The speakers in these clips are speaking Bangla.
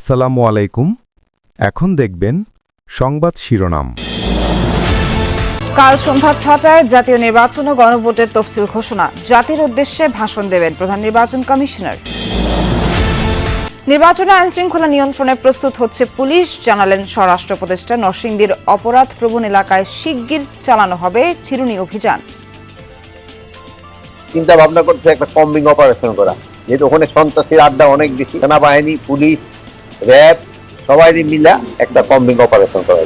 আসসালামু আলাইকুম। এখন দেখবেন সংবাদ শিরোনাম। কাল সন্ধ্যা ছটায় জাতীয় নির্বাচন ও গণভোটের তফসিল ঘোষণা। জাতির উদ্দেশ্যে ভাষণ দেবেন প্রধান নির্বাচন কমিশনার। নির্বাচনে আইন শৃঙ্খলা নিয়ন্ত্রণে প্রস্তুত হচ্ছে পুলিশ জানালেন স্বরাষ্ট্র উপদেষ্টা। নরসিংদীর অপরাধ প্রবণ এলাকায় শিগগির চালানো হবে চিরুনি অভিযান। চিন্তা ভাবনা করছে একটা কম্বিং অপারেশন করা। যেহেতু ওখানে সন্ত্রাসীর আড্ডা অনেক বেশি। সেনাবাহিনী পুলিশ র্যাব সবাই মিলা একটা কম্বিং অপারেশন করা।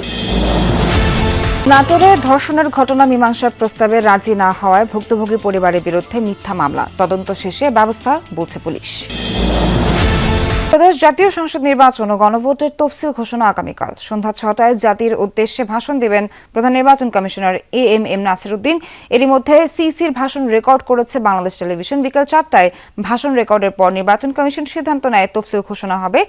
নাটোরে ধর্ষণের ঘটনা মীমাংসার প্রস্তাবে রাজি না হওয়ায় ভুক্তভোগী পরিবারের বিরুদ্ধে মিথ্যা মামলা তদন্ত শেষে ব্যবস্থা বলছে পুলিশ প্রদেশ জাতীয় সংসদ নির্বাচন ও গণভোটের তফসিল ঘোষণা আগামীকাল। সন্ধ্যা ছটায় জাতির উদ্দেশ্যে ভাষণ দেবেন প্রধান নির্বাচন commissioner A M. M Nasir Uddin এরই মধ্যে সিসির ভাষণ রেকর্ড করেছে বাংলাদেশ টেলিভিশন। বিকেল চারটায় ভাষণ রেকর্ডের পর নির্বাচন কমিশন সিদ্ধান্ত নেয় তফসিল ঘোষণা হবে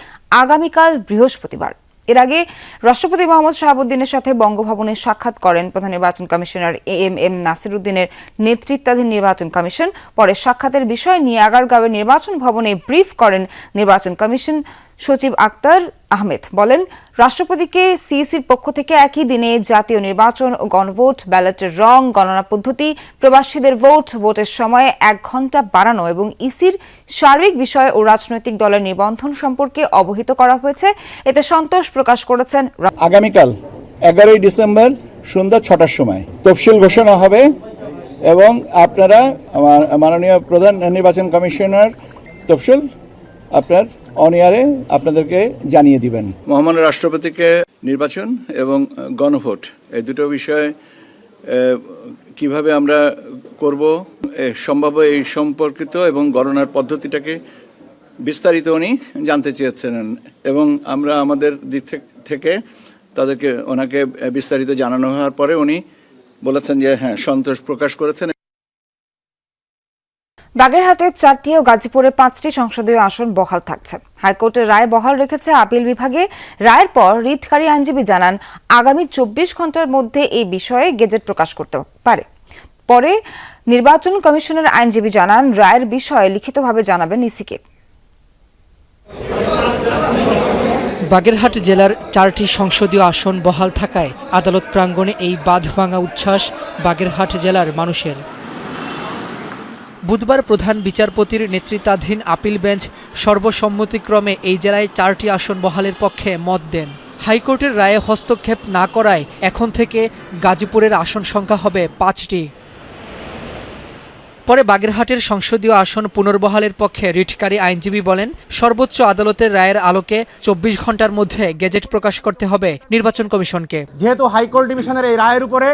আগামীকাল বৃহস্পতিবার। এর আগে রাষ্ট্রপতি মোহাম্মদ শাহাবুদ্দিনের সাথে বঙ্গভবনে সাক্ষাৎ করেন প্রধান নির্বাচন কমিশনার এ এম এম নাসিরুদ্দিনের নেতৃত্বাধীন নির্বাচন কমিশন। পরে সাক্ষাতের বিষয় নিয়ে আগারগাঁওয়ের নির্বাচন ভবনে ব্রিফ করেন নির্বাচন কমিশন সচিব আক্তার আহমেদ বলেন, রাষ্ট্রপতিকে সিইসির পক্ষ থেকে একই দিনে জাতীয় নির্বাচন ও গণভোট, ব্যালটের রং, গণনা পদ্ধতি, প্রবাসীদের ভোট, ভোটের সময় এক ঘণ্টা বাড়ানো এবং ইসির সার্বিক বিষয় ও রাজনৈতিক দলের নিবন্ধন সম্পর্কে অবহিত করা হয়েছে। এতে সন্তোষ প্রকাশ করেছেন আগামীকাল এগারোই ডিসেম্বর সন্ধ্যা ছটার সময় তফসিল ঘোষণা হবে এবং আপনারা মাননীয় প্রধান নির্বাচন কমিশনার তফসিল আপনার অনিয়ারে আপনাদেরকে জানিয়ে দিবেন। মহামান্য রাষ্ট্রপতিকে নির্বাচন এবং গণভোট, এই দুটো বিষয় কীভাবে আমরা করব সম্ভাব্য এই সম্পর্কিত এবং গণনার পদ্ধতিটাকে বিস্তারিত উনি জানতে চেয়েছিলেন এবং আমরা আমাদের দিক থেকে তাদেরকে ওনাকে বিস্তারিত জানানো হওয়ার পরে উনি বলেছেন যে হ্যাঁ সন্তোষ প্রকাশ করেছেন বাগেরহাটে চারটি ও গাজীপুরে পাঁচটি সংসদীয় আসন বহাল থাকছে। হাইকোর্টের রায় বহাল রেখেছে আপিল বিভাগে। রায়ের পর রিটকারী আইনজীবী জানান, আগামী চব্বিশ ঘণ্টার মধ্যে এই বিষয়ে গেজেট প্রকাশ করতে পারে। পরে নির্বাচন কমিশনের আইনজীবী জানান, রায়ের বিষয়ে লিখিতভাবে জানাবেন ইসিকে। বাগেরহাট জেলার চারটি সংসদীয় আসন বহাল থাকায় আদালত প্রাঙ্গণে এই বাঁধ ভাঙা উচ্ছ্বাস বাগেরহাট জেলার মানুষের। বুধবার প্রধান বিচারপতির নেতৃত্বাধীন আপিল বেঞ্চ সর্বসম্মতিক্রমে এই জেলায় চারটি আসন বহালের পক্ষে মত দেন। হাইকোর্টের রায়ে হস্তক্ষেপ না করায় এখন থেকে গাজীপুরের আসন সংখ্যা হবে পাঁচটি। পরে বাগেরহাটের সংসদীয় আসন পুনর্বহালের পক্ষে রিটকারী আইনজীবী বলেন, সর্বোচ্চ আদালতের রায়ের আলোকে চব্বিশ ঘণ্টার মধ্যে গেজেট প্রকাশ করতে হবে নির্বাচন কমিশনকে। যেহেতু হাইকোর্ট ডিভিশনের এই রায়ের উপরে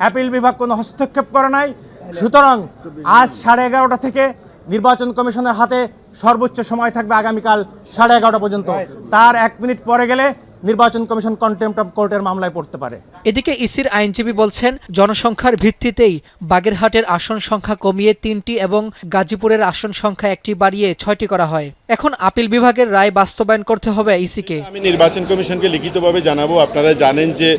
অ্যাপিল বিভাগ কোনো হস্তক্ষেপ করে নাই সুতরাং আজ সাড়ে এগারোটা থেকে নির্বাচন কমিশনের হাতে সর্বোচ্চ সময় থাকবে আগামীকাল সাড়ে এগারোটা পর্যন্ত। তার এক মিনিট পরে গেলে নির্বাচন কমিশন কন্টেম্প অফ কোর্টের মামলায় পড়তে পারে। এদিকে ইসির আইনজীবী বলছেন জনসংখ্যার ভিত্তিতেই বাগেরহাটের আসন সংখ্যা কমিয়ে তিনটি এবং গাজীপুরের আসন সংখ্যা একটি বাড়িয়ে ছয়টি করা হয়। এখন আপিল বিভাগের রায় বাস্তবায়ন করতে হবে ইসিকে। আমি নির্বাচন কমিশনকে লিখিতভাবে জানাব। আপনারা জানেন যে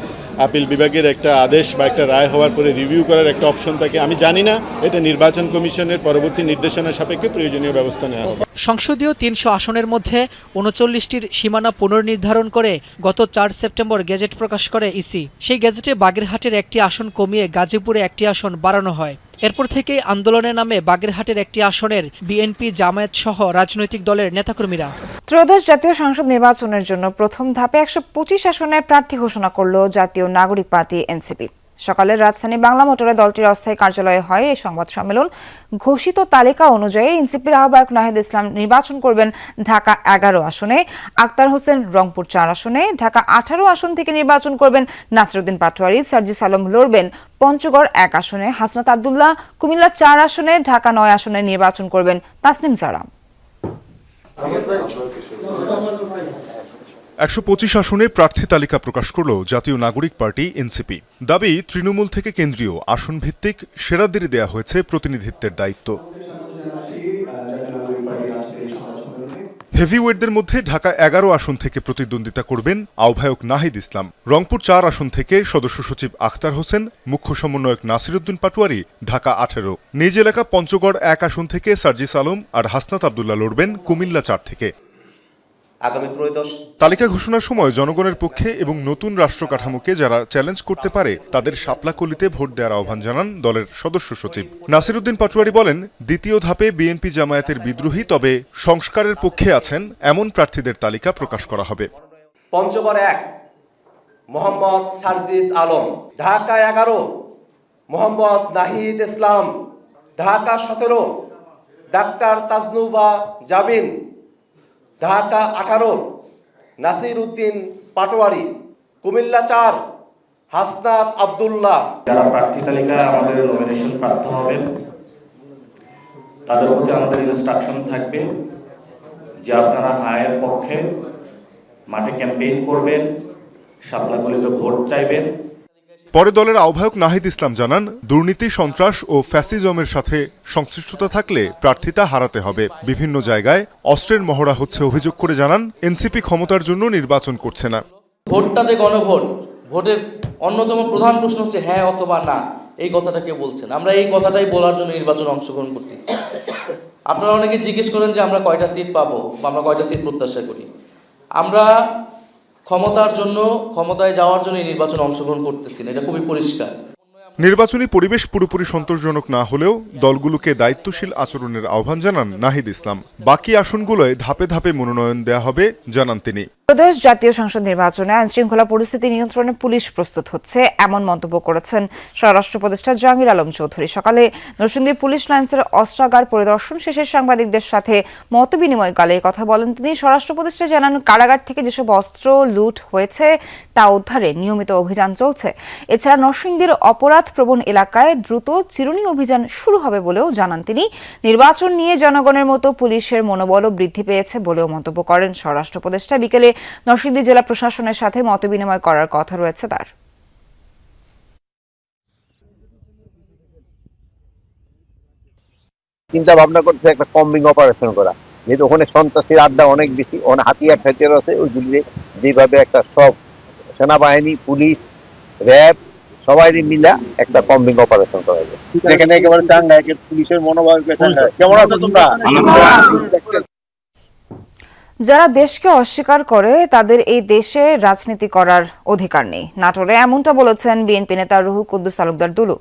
আপিল বিভাগের একটা আদেশ বা একটা রায় হওয়ার পরে রিভিউ করার একটা অপশন থাকে। আমি জানি না, এটা নির্বাচন কমিশনের পরবর্তী নির্দেশনা সাপেক্ষে প্রয়োজনীয় ব্যবস্থা নেওয়া হবে। সংসদীয় তিনশো আসনের মধ্যে উনচল্লিশটির সীমানা পুনর্নির্ধারণ করে গত চার সেপ্টেম্বর গেজেট প্রকাশ করে ইসি। সেই গেজেটে বাগেরহাটের একটি আসন কমিয়ে গাজীপুরে একটি আসন বাড়ানো হয়। এরপর থেকেই আন্দোলনের নামে বাগেরহাটের একটি আসনের বিএনপি জামায়াত সহ রাজনৈতিক দলের নেতাকর্মীরা। ত্রয়োদশ জাতীয় সংসদ নির্বাচনের জন্য প্রথম ধাপে একশো পঁচিশ আসনের প্রার্থী ঘোষণা করল জাতীয় নাগরিক পার্টি এনসিপি। সকালে রাজধানী বাংলা মোটরে দলটির অস্থায়ী কার্যালয়ে হয় এই সংবাদ সম্মেলন। ঘোষিত তালিকা অনুযায়ী এনসিপির আহ্বায়ক নাহিদ ইসলাম নির্বাচন করবেন ঢাকা এগারো আসনে, আক্তার হোসেন রংপুর চার আসনে, ঢাকা আঠারো আসন থেকে নির্বাচন করবেন নাসিরুদ্দিন পাটোয়ারি, সার্জিস আলম লড়বেন পঞ্চগড় এক আসনে, হাসনাত আবদুল্লাহ কুমিল্লা চার আসনে, ঢাকা নয় আসনে নির্বাচন করবেন তাসনিম জারা একশো পঁচিশ আসনে প্রার্থী তালিকা প্রকাশ করল জাতীয় নাগরিক পার্টি, এনসিপি। দাবি, তৃণমূল থেকে কেন্দ্রীয় আসন ভিত্তিক সেরাদের দেয়া হয়েছে প্রতিনিধিত্বের দায়িত্ব। হেভিওয়েটদের মধ্যে ঢাকা এগারো আসন থেকে প্রতিদ্বন্দ্বিতা করবেন আহ্বায়ক নাহিদ ইসলাম। রংপুর চার আসন থেকে সদস্য সচিব আখতার হোসেন, মুখ্য সমন্বয়ক নাসিরুদ্দিন পাটোয়ারি, ঢাকা আঠেরো। নিজ এলাকা পঞ্চগড় এক আসন থেকে সার্জিস আলম আর হাসনাত আবদুল্লাহ লড়বেন কুমিল্লা চার থেকে। আগামী ত্রয়োদশ। তালিকা ঘোষণার সময় জনগণের পক্ষে এবং নতুন রাষ্ট্র কাঠামোকে যারা চ্যালেঞ্জ করতে পারে তাদের শাপলাকলিতে ভোট দেওয়ার আহ্বান জানান দলের সদস্য সচিব। নাসিরুদ্দিন পাটোয়ারি বলেন দ্বিতীয় ধাপে বিএনপি জামায়াতের বিদ্রোহী তবে সংস্কারের পক্ষে আছেন এমন প্রার্থীদের তালিকা প্রকাশ করা হবে। পঞ্চগড় এক মোহাম্মদ সার্জিস আলম। ঢাকা এগারো মোহাম্মদ নাহিদ ইসলাম। ঢাকা সতেরো ডাক্তার তাজনুবা জাবিন ঢাকা আঠারো, নাসির উদ্দিন পাটোয়ারি, কুমিল্লা চার, হাসনাত আবদুল্লাহ। যারা প্রার্থী তালিকায় আমাদের নমিনেশন প্রাপ্ত হবেন, তাদের প্রতি আমাদের ইনস্ট্রাকশন থাকবে যে আপনারা হায়ের পক্ষে মাঠে ক্যাম্পেইন করবেন শাপলাগুলিতে ভোট চাইবেন। পরে দলের আহ্বায়ক নাহিদ ইসলাম জানান, দুর্নীতি, সন্ত্রাস ও ফ্যাসিজমের সাথে সংশ্লিষ্টতা থাকলে প্রার্থিতা হারাতে হবে। বিভিন্ন জায়গায় অস্ত্রের মহড়া হচ্ছে অভিযোগ করে জানান, এনসিপি ক্ষমতার জন্য নির্বাচন করছে না। ভোটটা যে গণভোট, ভোটের অন্যতম প্রধান প্রশ্ন হচ্ছে হ্যাঁ অথবা না। এই কথাটাকে বলছেন। আমরা এই কথাটাই বলার জন্য নির্বাচনে অংশগ্রহণ করতেছি। আপনারা অনেকে জিজ্ঞেস করেন যে আমরা কয়টা সিট পাবো বা আমরা কয়টা সিট প্রত্যাশা করি। আমরা ক্ষমতার জন্য ক্ষমতায় যাওয়ার জন্য এই নির্বাচনে অংশগ্রহণ করতেছেন। এটা খুবই পরিষ্কার। নির্বাচনী পরিবেশ পুরোপুরি সন্তোষজনক না হলেও দলগুলোকে দায়িত্বশীল আচরণের আহ্বান জানান নাহিদ ইসলাম। বাকি আসনগুলোয় ধাপে ধাপে মনোনয়ন দেয়া হবে, জানান তিনি। প্রদেশ জাতীয় সংসদ নির্বাচনে আইন শৃঙ্খলা পরিস্থিতি নিয়ন্ত্রণে পুলিশ প্রস্তুত হচ্ছে, এমন মন্তব্য করেছেন স্বরাষ্ট্র উপদেষ্টা জাহাঙ্গীর আলম চৌধুরী। সকালে নরসিংদীর পুলিশ লাইন্সের অস্ত্রাগার পরিদর্শন শেষে সাংবাদিকদের সাথে মত বিনিময়কালে কথা বলেন তিনি। স্বরাষ্ট্র উপদেষ্টা জানান, কারাগার থেকে যেসব অস্ত্র লুট হয়েছে তা উদ্ধারে নিয়মিত অভিযান চলছে। এছাড়া নরসিংদীর অপরাধ প্রবণ এলাকায় দ্রুত চিরুনি অভিযান শুরু হবে বলেও জানান তিনি। নির্বাচন নিয়ে জনগণের মতো পুলিশের মনোবলও বৃদ্ধি পেয়েছে বলেও মন্তব্য করেন স্বরাষ্ট্র উপদেষ্টা। বিকেলে নরসিংদী জেলা প্রশাসনের সাথে মতবিনিময় করার কথা রয়েছে তার। চিন্তা ভাবনা করছে একটা কম্বিং অপারেশন করা। যেহেতু ওখানে সন্ত্রাসীর আড্ডা অনেক বেশি, ওখানে হাতিয়ার আছে যেভাবে একটা সব সেনাবাহিনী, পুলিশ, র্যাব সবাই মিলা একটা কম্বিং অপারেশন করা যায়। এখানে একেবারে চাঙ্গা পুলিশের মনোভাব কেমন আছো তোমরা? যারা দেশকে অস্বীকার করে তাদের এই দেশে রাজনীতি করার অধিকার নেই। নাটোরে এমনটা বলেছেন বিএনপি নেতা রুহুল কুদ্দুস তালুকদার দুলু।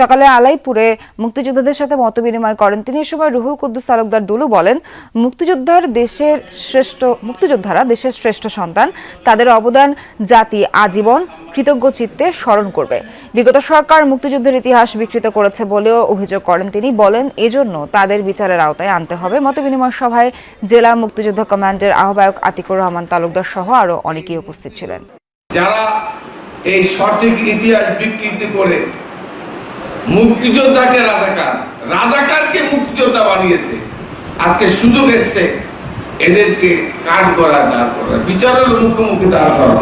সকালে আলাইপুরে মুক্তিযোদ্ধাদের সাথে মতবিনিময় করেন তিনি। এ সময় রুহুল কুদ্দুস তালুকদার দুলু বলেন মুক্তিযোদ্ধার দেশের শ্রেষ্ঠ মুক্তিযোদ্ধারা দেশের শ্রেষ্ঠ সন্তান। তাদের অবদান জাতি আজীবন কৃতজ্ঞ চিত্তে স্মরণ করবে। বিগত সরকার মুক্তিযুদ্ধের ইতিহাস বিকৃত করেছে বলেও অভিযোগ করেন তিনি। বলেন, এজন্য তাদের বিচারের আওতায় আনতে হবে। মতবিনিময় সভায় জেলা মুক্তিযুদ্ধ কমান্ডের আহ্বায়ক আতিকুর রহমান তালুকদার সহ আরও অনেকেই উপস্থিত ছিলেন। যারা এই সঠিক ইতিহাস বিকৃতি করে মুক্তিযোদ্ধাকে রাজাকার, রাজাকারকে মুক্তিযোদ্ধা বানিয়েছে, আজকে সুযোগ এসছে এদেরকে কাঠ করা দাঁড় করা বিচারের মুখোমুখি দাঁড় করা